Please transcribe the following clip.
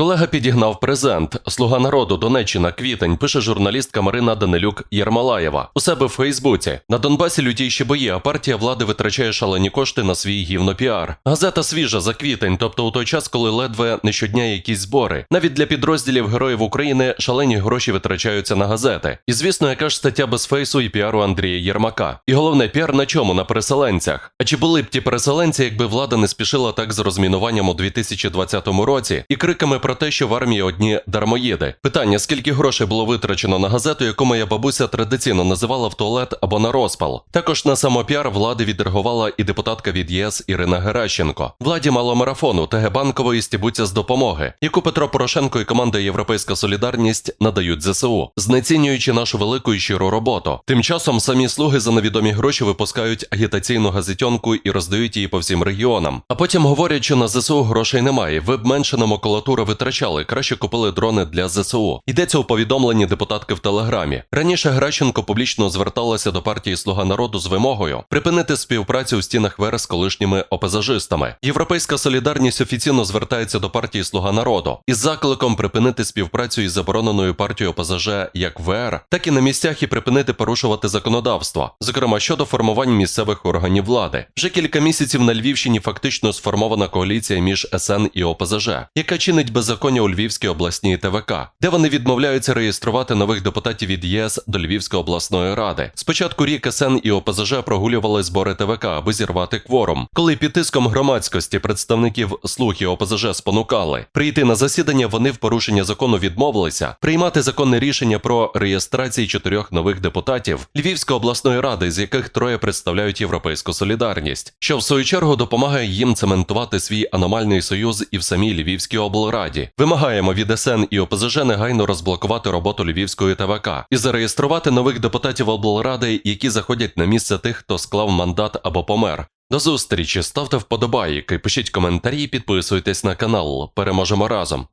Колега підігнав презент. Слуга народу Донеччина квітень пише журналістка Марина Данилюк Єрмалаєва у себе в Фейсбуці. На Донбасі лютіші бої, а партія влади витрачає шалені кошти на свій гівнопіар. Газета свіжа за квітень, тобто у той час, коли ледве не щодня якісь збори. Навіть для підрозділів героїв України шалені гроші витрачаються на газети. І звісно, яка ж стаття без фейсу і піару Андрія Єрмака. І головне, піар на чому? На переселенцях. А чи були б ті переселенці, якби влада не спішила так з розмінуванням у 2020 році і криками про те, що в армії одні дармоїди? Питання: скільки грошей було витрачено на газету, яку моя бабуся традиційно називала в туалет або на розпал? Також на самопіар влади відреагувала і депутатка від ЄС Ірина Геращенко. Владі мало марафону ТГ банкової стібуться з допомоги, яку Петро Порошенко і команда Європейська Солідарність надають ЗСУ, знецінюючи нашу велику і щиру роботу. Тим часом самі слуги за невідомі гроші випускають агітаційну газетьонку і роздають її по всім регіонам. А потім говорять, що на ЗСУ грошей немає. Ви б менше на макулатуру витрачали, краще купили дрони для ЗСУ. Йдеться у повідомленні депутатки в Телеграмі. Раніше Гращенко публічно зверталася до партії Слуга народу з вимогою припинити співпрацю у стінах ВР з колишніми ОПЗЖистами. Європейська солідарність офіційно звертається до партії Слуга народу із закликом припинити співпрацю із забороненою партією ОПЗЖ як ВР, так і на місцях і припинити порушувати законодавство, зокрема щодо формування місцевих органів влади. Вже кілька місяців на Львівщині фактично сформована коаліція між СН і ОПЗЖ, яка чинить беззаконня у Львівській обласній ТВК, де вони відмовляються реєструвати нових депутатів від ЄС до Львівської обласної ради. Спочатку рік СН і ОПЗЖ прогулювали збори ТВК, аби зірвати кворум. Коли під тиском громадськості представників слуг ОПЗЖ спонукали прийти на засідання, вони в порушення закону відмовилися приймати законне рішення про реєстрації чотирьох нових депутатів Львівської обласної ради, з яких троє представляють європейську солідарність, що в свою чергу допомагає їм цементувати свій аномальний союз і в самій Львівській облраді. Вимагаємо від СН і ОПЗЖ негайно розблокувати роботу Львівської ТВК і зареєструвати нових депутатів облради, які заходять на місце тих, хто склав мандат або помер. До зустрічі, ставте вподобайки, пишіть коментарі, підписуйтесь на канал. Переможемо разом.